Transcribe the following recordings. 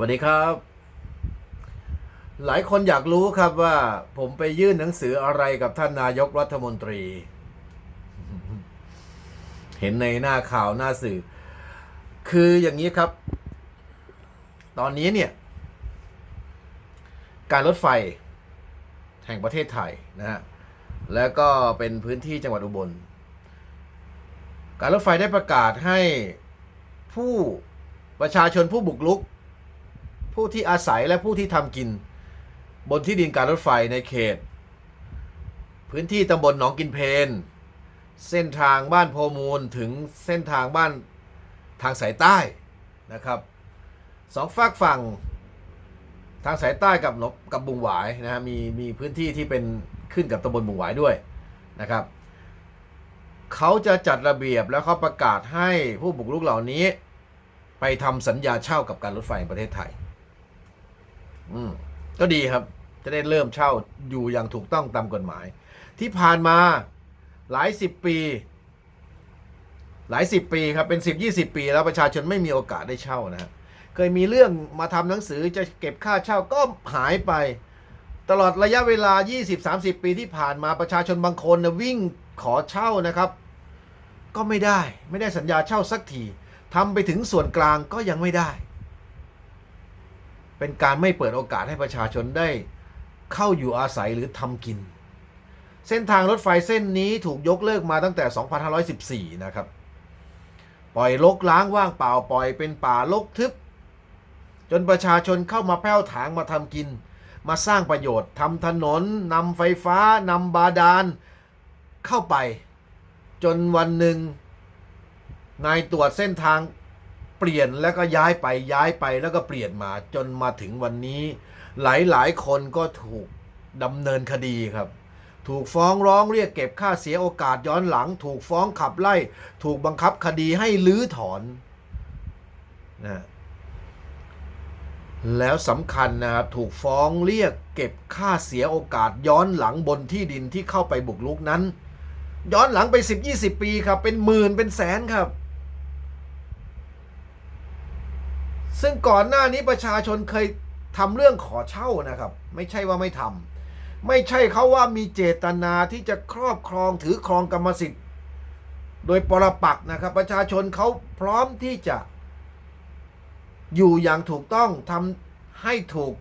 สวัสดีครับ หลายคนอยากรู้ครับว่า ผมไปยื่นหนังสืออะไรกับท่านนายกรัฐมนตรี เห็นในหน้าข่าวหน้าสื่อ คืออย่างนี้ครับ ตอนนี้เนี่ย การรถไฟ แห่งประเทศไทยนะฮะแล้วก็เป็นพื้นที่จังหวัดอุบล การรถไฟได้ประกาศให้ผู้ประชาชนผู้บุกรุก ผู้ที่อาศัยและผู้ที่ทำกิน บนที่ดินการรถไฟในเขต พื้นที่ตำบลหนองกินเพน เส้นทางบ้านโพมูลถึงเส้นทางบ้านทางสายใต้นะครับสองฝากฝั่งทางสายใต้กับหนองกับบุงหวายนะฮะมีมีพื้นที่ที่เป็นขึ้นกับตำบลบุงหวายด้วยนะครับเขาจะจัดระเบียบแล้วเขาประกาศให้ผู้บุกรุกเหล่านี้ ไปทำสัญญาเช่ากับการรถไฟแห่งประเทศไทย อืมก็ดีครับ จะได้เริ่มเช่าอยู่อย่างถูกต้องตามกฎหมาย ที่ผ่านมาหลายสิบปี หลายสิบปีครับเป็นสิบยี่สิบปี แล้วประชาชนไม่มีโอกาสได้เช่านะเคยมีเรื่องมาทำหนังสือจะเก็บค่าเช่าก็หายไป ตลอดระยะเวลา 20-30 ปีที่ผ่านมาประชาชนบางคนนะวิ่งขอเช่านะครับ ก็ไม่ได้ไม่ได้สัญญาเช่าสักทีทำไปถึงส่วนกลางก็ยังไม่ได้ เป็นการไม่เปิดโอกาสให้ประชาชนได้เข้าอยู่อาศัยหรือทำกิน เส้นทางรถไฟเส้นนี้ถูกยกเลิกมาตั้งแต่ 2514 นะครับ ปล่อยลกล้างว่างเปล่าปล่อยเป็นป่าลกทึบ จนประชาชนเข้ามาแผ้วถางมาทำกิน มาสร้างประโยชน์ทำถนนนำไฟฟ้านำบาดาล เข้าไป จนวันหนึ่งนายตรวจเส้นทาง เปลี่ยนแล้วก็ย้ายไปย้ายไปแล้วก็เปลี่ยนมาจนมาถึงวันนี้ หลายๆคนก็ถูกดำเนินคดีครับ ถูกฟ้องร้องเรียกเก็บค่าเสียโอกาสย้อนหลัง ถูกฟ้องขับไล่ ถูกบังคับคดีให้ลื้อถอนนะแล้วสำคัญนะครับถูกฟ้องเรียกเก็บค่าเสียโอกาสย้อนหลังบนที่ดินที่เข้าไปบุกรุกนั้น ย้อนหลังไป 10-20 ปีครับ เป็นหมื่นเป็นแสนครับ ซึ่งก่อนหน้านี้ประชาชนเคยทำเรื่องขอเช่านะครับ ไม่ใช่ว่าไม่ทำไม่ใช่เขาว่ามีเจตนาที่จะครอบครองถือครองกรรมสิทธิ์ โดยปรปักนะครับ ประชาชนเขาพร้อมที่จะ อยู่อย่างถูกต้องทำให้ถูก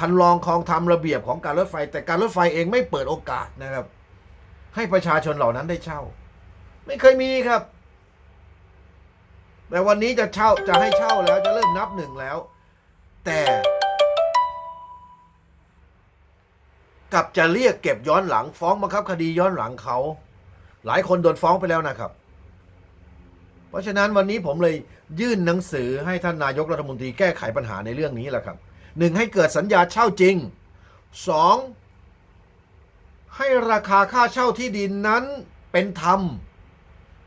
คันลองครองทำระเบียบของการรถไฟ แต่การรถไฟเองไม่เปิดโอกาสนะครับ ให้ประชาชนเหล่านั้นได้เช่า ไม่เคยมีครับ แต่วันนี้จะเช่าจะให้เช่าแล้วจะเริ่มนับหนึ่งแล้ว แต่กลับจะเรียกเก็บย้อนหลังฟ้องบังคับคดีย้อนหลังเขา หลายคนโดนฟ้องไปแล้วนะครับ เพราะฉะนั้นวันนี้ผมเลยยื่นหนังสือให้ท่านนายกรัฐมนตรีแก้ไขปัญหาในเรื่องนี้แหละครับหนึ่งให้เกิดสัญญาเช่าจริงสองให้ราคาค่าเช่าที่ดินนั้นเป็นธรรม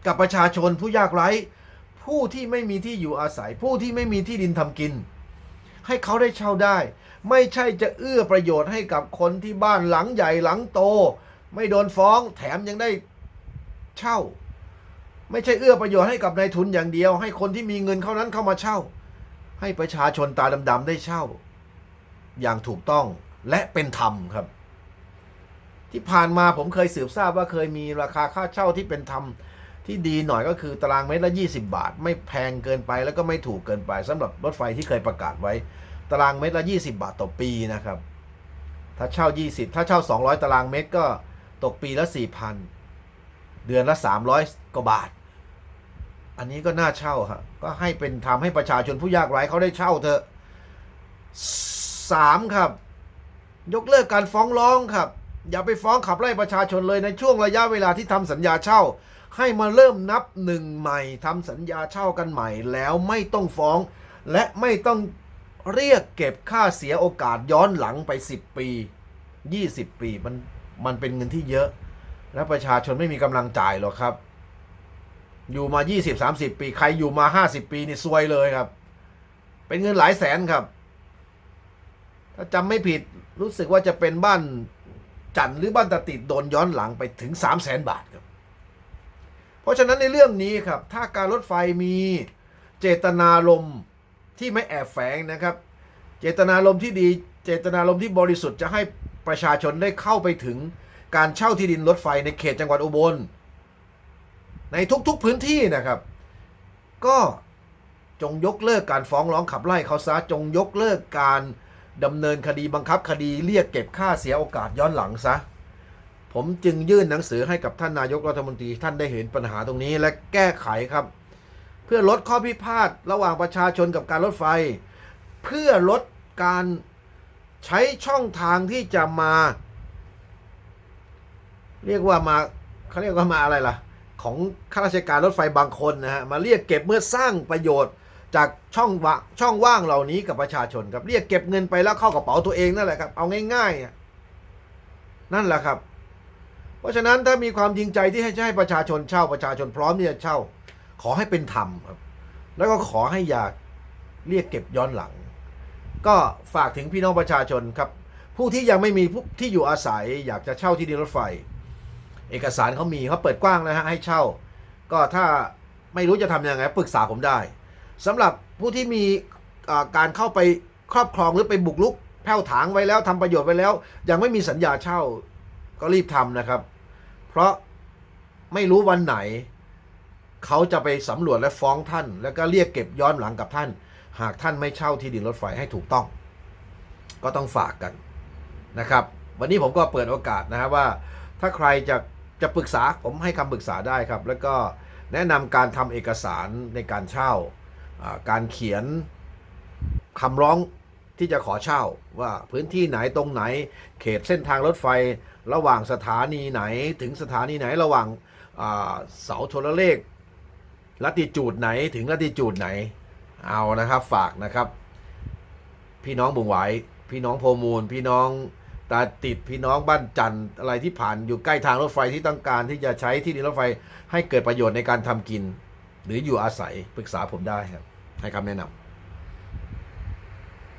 กับประชาชนผู้ยากไร้ ผู้ที่ไม่มีที่อยู่อาศัย ผู้ที่ไม่มีที่ดินทำกิน ให้เขาได้เช่าได้ ไม่ใช่จะเอื้อประโยชน์ให้กับคนที่บ้านหลังใหญ่หลังโต ไม่โดนฟ้องแถมยังได้เช่า ไม่ใช่เอื้อประโยชน์ให้กับนายทุนอย่างเดียว ให้คนที่มีเงินเขานั้นเข้ามาเช่า ให้ประชาชนตาดำๆได้เช่า อย่างถูกต้องและเป็นธรรมครับ ที่ผ่านมาผมเคยสืบทราบว่าเคยมีราคาค่าเช่าที่เป็นธรรม ที่ดีหน่อยก็คือตารางเมตรละ 20 บาท ไม่แพงเกินไปแล้วก็ไม่ถูกเกินไปสำหรับรถไฟที่เคยประกาศไว้ ตารางเมตรละ 20 บาทต่อปีนะครับ ถ้าเช่า 20 ถ้าเช่า 200 ตารางเมตรก็ตกปีละ 4,000 เดือนละ 300 กว่าบาท อันนี้ก็น่าเช่าครับก็ให้เป็นทำให้ประชาชนผู้ยากไร้เขาได้เช่าเถอะสามครับ ยกเลิกการฟ้องร้องครับ อย่าไปฟ้องขับไล่ประชาชนเลยในช่วงระยะเวลาที่ทำสัญญาเช่า ให้มาเริ่มนับหนึ่งใหม่ทำสัญญาเช่ากันใหม่ แล้วไม่ต้องฟ้อง และไม่ต้องเรียกเก็บค่าเสียโอกาสย้อนหลังไป 10 ปี 20 ปีมันมันเป็นเงินที่เยอะ และประชาชนไม่มีกำลังจ่ายหรอกครับ อยู่มา 20-30 ปี ใครอยู่มา 50 ปีนี่ซวยเลยครับ เป็นเงินหลายแสนครับ ถ้าจำไม่ผิดรู้สึกว่าจะเป็นบ้าน จันทร์หรือบ้านตะติดโดนย้อนหลังไปถึง 3 0 0แสนบาทครับ เพราะฉะนั้นในเรื่องนี้ครับ ถ้าการรถไฟมีเจตนารมณ์ที่ไม่แอบแฝงนะครับ เจตนารมณ์ที่ดี เจตนารมณ์ที่บริสุทธิ์จะให้ประชาชนได้เข้าไปถึงการเช่าที่ดินรถไฟในเขตจังหวัดอุบล ในทุกๆพื้นที่นะครับ ก็จงยกเลิกการฟ้องร้องขับไล่เขาซะจงยกเลิกการ ดำเนินคดีบังคับคดีเรียกเก็บค่าเสียโอกาสย้อนหลังซะ ผมจึงยื่นหนังสือให้กับท่านนายกรัฐมนตรีท่านได้เห็นปัญหาตรงนี้และแก้ไขครับ เพื่อลดข้อพิพาทระหว่างประชาชนกับการรถไฟ เพื่อลดการใช้ช่องทางที่จะมา เรียกว่ามาเขาเรียกว่ามาอะไรล่ะ ของข้าราชการรถไฟบางคนนะฮะมาเรียกเก็บเมื่อสร้างประโยชน์ จากช่องว่างช่องว่างเหล่านี้กับประชาชนครับเรียกเก็บเงินไปแล้วเข้ากระเป๋าตัวเองนั่นแหละครับ เอาง่ายๆนั่นแหละครับ เพราะฉะนั้นถ้ามีความจริงใจที่ให้จะให้ประชาชนเช่าประชาชนพร้อมที่จะเช่า ขอให้เป็นธรรมครับ แล้วก็ขอให้อย่าเรียกเก็บย้อนหลัง ก็ฝากถึงพี่น้องประชาชนครับ ผู้ที่ยังไม่มีผู้ที่อยู่อาศัย อยากจะเช่าที่ดินรถไฟ เอกสารเขามีเขาเปิดกว้างนะฮะให้เช่า ก็ถ้าไม่รู้จะทำยังไงปรึกษาผมได้ สำหรับผู้ที่มีการเข้าไปครอบครองหรือไปบุกรุกแผ่วถางไว้แล้วทำประโยชน์ไว้แล้ว ยังไม่มีสัญญาเช่าก็รีบทำนะครับ เพราะไม่รู้วันไหน เขาจะไปสำรวจและฟ้องท่าน แล้วก็เรียกเก็บย้อนหลังกับท่าน หากท่านไม่เช่าที่ดินรถไฟให้ถูกต้อง ก็ต้องฝากกันนะครับ วันนี้ผมก็เปิดโอกาสนะฮะว่า ถ้าใครจะจะปรึกษาผมให้คำปรึกษาได้ครับ แล้วก็แนะนำการทำเอกสารในการเช่า การเขียนคำร้องที่จะขอเช่าว่าพื้นที่ไหนตรงไหน เขตเส้นทางรถไฟ ระหว่างสถานีไหนถึงสถานีไหนระหว่างเสาโทรเลขลัติจูดไหนถึงลัติจูดไหน เอานะครับฝากนะครับ พี่น้องบุงไหวพี่น้องโพมูล พี่น้องตาติดพี่น้องบ้านจันทร์อะไรที่ผ่านอยู่ใกล้ทางรถไฟที่ต้องการที่จะใช้ที่ดินรถไฟให้เกิดประโยชน์ในการทำกิน หรืออยู่อาศัยปรึกษาผมได้ครับ ให้คำแนะนำ